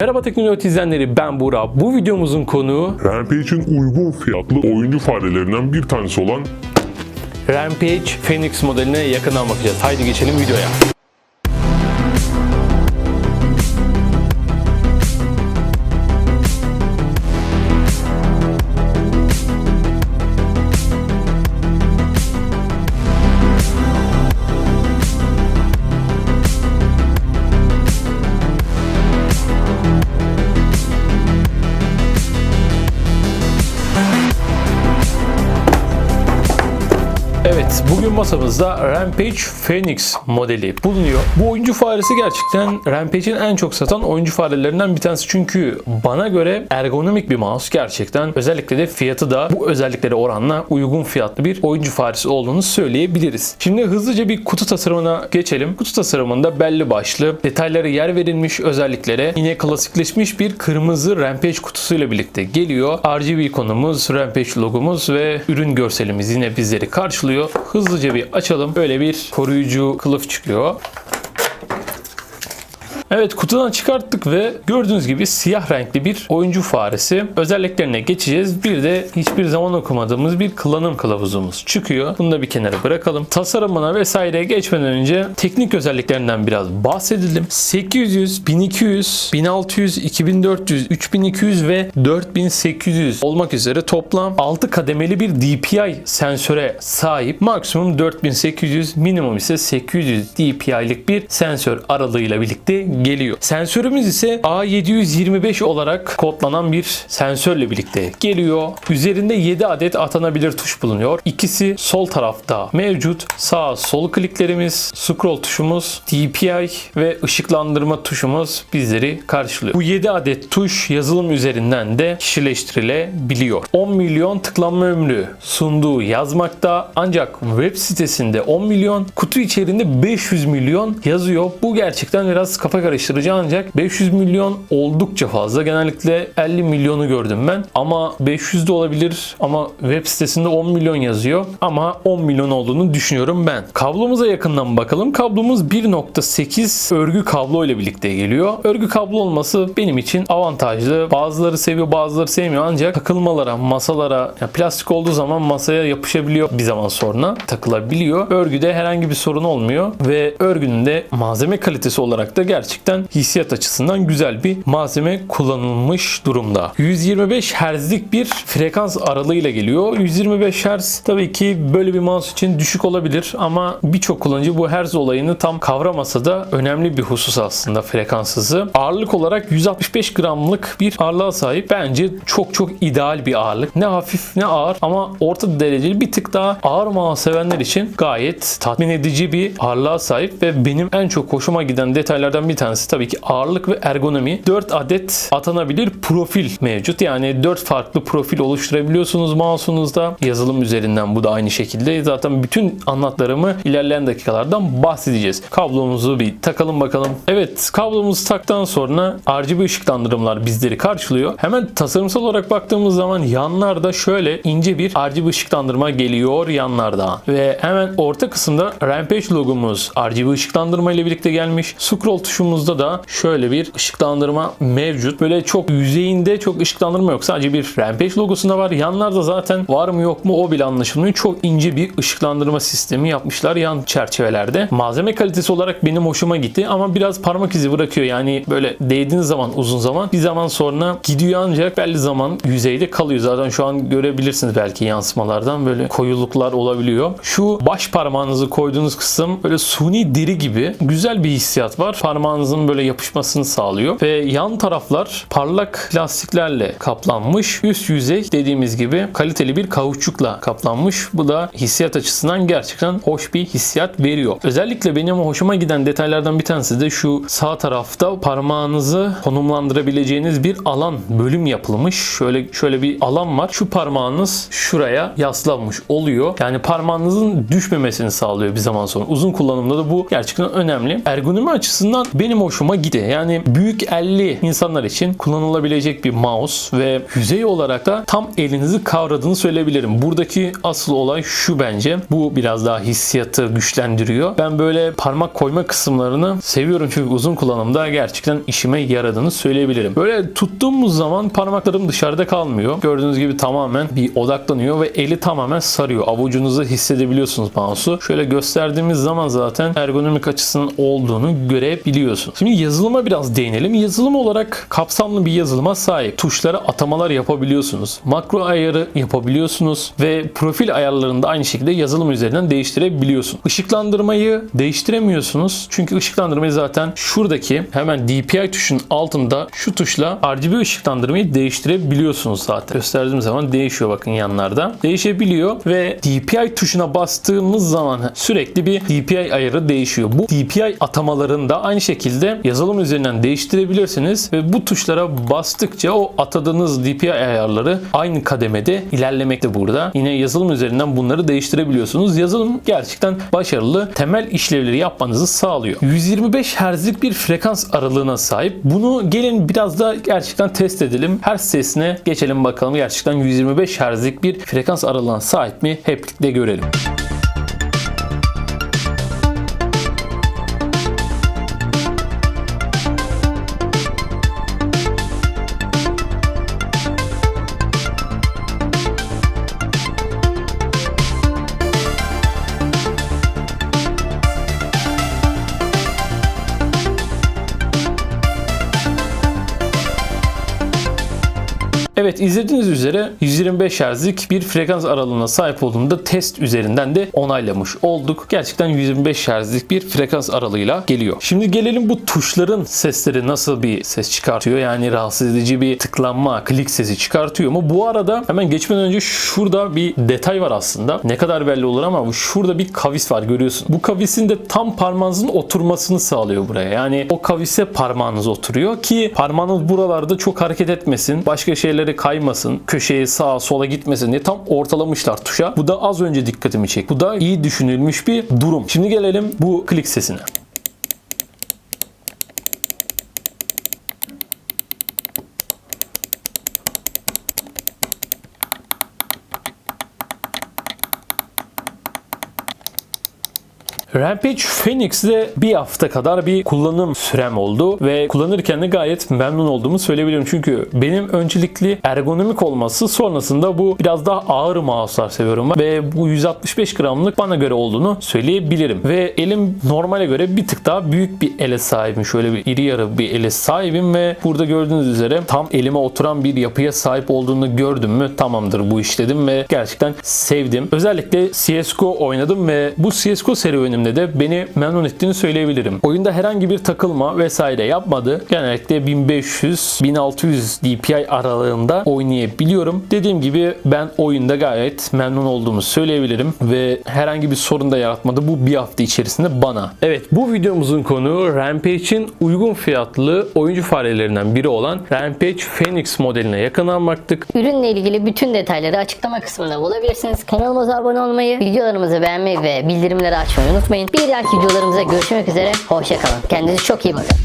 Merhaba Teknoloji izleyenleri ben Burak. Bu videomuzun konuğu Rampage'in uygun fiyatlı oyuncu farelerinden bir tanesi olan Rampage Phoenix modeline yakından bakacağız. Haydi geçelim videoya. Evet, bugün masamızda Rampage Phoenix modeli bulunuyor. Bu oyuncu faresi gerçekten Rampage'in en çok satan oyuncu farelerinden bir tanesi. Çünkü bana göre ergonomik bir mouse gerçekten. Özellikle de fiyatı da bu özelliklere oranla uygun fiyatlı bir oyuncu faresi olduğunu söyleyebiliriz. Şimdi hızlıca bir kutu tasarımına geçelim. Kutu tasarımında belli başlı detaylara yer verilmiş özelliklere yine klasikleşmiş bir kırmızı Rampage kutusuyla birlikte geliyor. RGB ikonumuz, Rampage logomuz ve ürün görselimiz yine bizleri karşılıyor. Hızlıca bir açalım. Böyle bir koruyucu kılıf çıkıyor. Evet kutudan çıkarttık ve gördüğünüz gibi siyah renkli bir oyuncu faresi. Özelliklerine geçeceğiz. Bir de hiçbir zaman okumadığımız bir kullanım kılavuzumuz çıkıyor. Bunu da bir kenara bırakalım. Tasarımına vesaireye geçmeden önce teknik özelliklerinden biraz bahsedelim. 800, 1200, 1600, 2400, 3200 ve 4800 olmak üzere toplam 6 kademeli bir DPI sensöre sahip. Maksimum 4800, minimum ise 800 DPI'lik bir sensör aralığıyla birlikte geliyor. Sensörümüz ise A725 olarak kodlanan bir sensörle birlikte geliyor. Üzerinde 7 adet atanabilir tuş bulunuyor. İkisi sol tarafta mevcut. Sağ sol kliklerimiz, scroll tuşumuz, DPI ve ışıklandırma tuşumuz bizleri karşılıyor. Bu 7 adet tuş yazılım üzerinden de kişileştirilebiliyor. 10 milyon tıklanma ömrü sunduğu yazmakta ancak web sitesinde 10 milyon, kutu içerisinde 500 milyon yazıyor. Bu gerçekten biraz kafa karıştırıcı ancak 500 milyon oldukça fazla. Genellikle 50 milyonu gördüm ben. Ama 500 de olabilir ama web sitesinde 10 milyon yazıyor. Ama 10 milyon olduğunu düşünüyorum ben. Kablomuza yakından bakalım. Kablomuz 1.8 örgü kablo ile birlikte geliyor. Örgü kablo olması benim için avantajlı. Bazıları seviyor bazıları sevmiyor ancak takılmalara, masalara ya plastik olduğu zaman masaya yapışabiliyor bir zaman sonra takılabiliyor. Örgüde herhangi bir sorun olmuyor ve örgünün de malzeme kalitesi olarak da gerçekten hissiyat açısından güzel bir malzeme kullanılmış durumda. 125 Hz'lik bir frekans aralığıyla geliyor. 125 Hz tabii ki böyle bir mouse için düşük olabilir ama birçok kullanıcı bu Hz olayını tam kavramasa da önemli bir husus aslında frekans hızı. Ağırlık olarak 165 gramlık bir ağırlığa sahip. Bence çok çok ideal bir ağırlık. Ne hafif ne ağır ama orta dereceli bir tık daha ağır mouse sevenler için gayet tatmin edici bir ağırlığa sahip ve benim en çok hoşuma giden detaylardan bir tanesi tabii ki ağırlık ve ergonomi. 4 adet atanabilir profil mevcut. Yani 4 farklı profil oluşturabiliyorsunuz mouse'unuzda. Yazılım üzerinden bu da aynı şekilde. Zaten bütün anlatlarımı ilerleyen dakikalardan bahsedeceğiz. Kablomuzu bir takalım bakalım. Evet kablomuzu taktıktan sonra RGB ışıklandırmalar bizleri karşılıyor. Hemen tasarımsal olarak baktığımız zaman yanlarda şöyle ince bir RGB ışıklandırma geliyor yanlarda. Ve hemen orta kısımda Rampage logomuz RGB ışıklandırma ile birlikte gelmiş. Scroll tuşumuzda da şöyle bir ışıklandırma mevcut. Böyle çok yüzeyinde çok ışıklandırma yok. Sadece bir Rampage logosunda var. Yanlarda zaten var mı yok mu o bile anlaşılmıyor. Çok ince bir ışıklandırma sistemi yapmışlar yan çerçevelerde. Malzeme kalitesi olarak benim hoşuma gitti ama biraz parmak izi bırakıyor. Yani böyle değdiğiniz zaman uzun zaman bir zaman sonra gidiyor ancak belli zaman yüzeyde kalıyor. Zaten şu an görebilirsiniz belki yansımalardan böyle koyuluklar olabiliyor. Şu baş parmağınızı koyduğunuz kısım böyle suni deri gibi güzel bir hissiyat var. Parmağınızın böyle yapışmasını sağlıyor ve yan taraflar parlak lastiklerle kaplanmış. Üst yüzey dediğimiz gibi kaliteli bir kauçukla kaplanmış. Bu da hissiyat açısından gerçekten hoş bir hissiyat veriyor. Özellikle benim hoşuma giden detaylardan bir tanesi de şu sağ tarafta parmağınızı konumlandırabileceğiniz bir alan bölüm yapılmış. Şöyle şöyle bir alan var. Şu parmağınız şuraya yaslanmış oluyor. Yani parmağınızın düşmemesini sağlıyor bir zaman sonra. Uzun kullanımda da bu gerçekten önemli. Ergonomi açısından benim benim hoşuma gitti. Yani büyük elli insanlar için kullanılabilecek bir mouse ve yüzey olarak da tam elinizi kavradığını söyleyebilirim. Buradaki asıl olay şu bence. Bu biraz daha hissiyatı güçlendiriyor. Ben böyle parmak koyma kısımlarını seviyorum çünkü uzun kullanımda gerçekten işime yaradığını söyleyebilirim. Böyle tuttuğumuz zaman parmaklarım dışarıda kalmıyor. Gördüğünüz gibi tamamen bir odaklanıyor ve eli tamamen sarıyor. Avucunuzda hissedebiliyorsunuz mouse'u. Şöyle gösterdiğimiz zaman zaten ergonomik açısının olduğunu görebiliyorsunuz. Şimdi yazılıma biraz değinelim. Yazılım olarak kapsamlı bir yazılıma sahip. Tuşlara atamalar yapabiliyorsunuz. Makro ayarı yapabiliyorsunuz ve profil ayarlarını da aynı şekilde yazılım üzerinden değiştirebiliyorsunuz. Işıklandırmayı değiştiremiyorsunuz. Çünkü ışıklandırmayı zaten şuradaki hemen DPI tuşunun altında şu tuşla RGB ışıklandırmayı değiştirebiliyorsunuz zaten. Gösterdiğim zaman değişiyor bakın yanlarda. Değişebiliyor ve DPI tuşuna bastığımız zaman sürekli bir DPI ayarı değişiyor. Bu DPI atamalarını da aynı şekilde yazılım üzerinden değiştirebilirsiniz ve bu tuşlara bastıkça o atadığınız DPI ayarları aynı kademede ilerlemekte burada. Yine yazılım üzerinden bunları değiştirebiliyorsunuz. Yazılım gerçekten başarılı. Temel işlevleri yapmanızı sağlıyor. 125 Hz'lik bir frekans aralığına sahip. Bunu gelin biraz da gerçekten test edelim. Her sesine geçelim bakalım gerçekten 125 Hz'lik bir frekans aralığına sahip mi? Hep birlikte görelim. Evet izlediğiniz üzere 125 Hz'lik bir frekans aralığına sahip olduğunu da test üzerinden de onaylamış olduk. Gerçekten 125 Hz'lik bir frekans aralığıyla geliyor. Şimdi gelelim bu tuşların sesleri nasıl bir ses çıkartıyor? Yani rahatsız edici bir tıklanma, klik sesi çıkartıyor mu? Bu arada hemen geçmeden önce şurada bir detay var aslında. Ne kadar belli olur ama şurada bir kavis var görüyorsun. Bu kavisin de tam parmağınızın oturmasını sağlıyor buraya. Yani o kavise parmağınız oturuyor ki parmağınız buralarda çok hareket etmesin. Başka şeyleri kaymasın. Köşeye sağa sola gitmesin diye tam ortalamışlar tuşa. Bu da az önce dikkatimi çekti. Bu da iyi düşünülmüş bir durum. Şimdi gelelim bu klik sesine. Rampage Phoenix'de bir hafta kadar bir kullanım sürem oldu ve kullanırken de gayet memnun olduğumu söyleyebilirim. Çünkü benim öncelikli ergonomik olması sonrasında bu biraz daha ağır mouse'lar seviyorum ben. ve bu 165 gramlık bana göre olduğunu söyleyebilirim. Ve elim normale göre bir tık daha büyük bir ele sahibim. Şöyle bir iri yarı bir ele sahibim ve burada gördüğünüz üzere tam elime oturan bir yapıya sahip olduğunu gördüm mü tamamdır bu iş dedim ve gerçekten sevdim. Özellikle CSGO oynadım ve bu CSGO serüvenimde de beni memnun ettiğini söyleyebilirim. Oyunda herhangi bir takılma vesaire yapmadı. Genellikle 1500-1600 DPI aralığında oynayabiliyorum. Dediğim gibi ben oyunda gayet memnun olduğumu söyleyebilirim ve herhangi bir sorun da yaratmadı bu bir hafta içerisinde bana. Evet bu videomuzun konu Rampage'in uygun fiyatlı oyuncu farelerinden biri olan Rampage Phoenix modeline yakınlanmaktık. Ürünle ilgili bütün detayları açıklama kısmında bulabilirsiniz. Kanalımıza abone olmayı, videolarımızı beğenmeyi ve bildirimleri açmayı unutmayın. Bir dahaki videolarımıza görüşmek üzere. Hoşçakalın. Kendinize çok iyi bakın.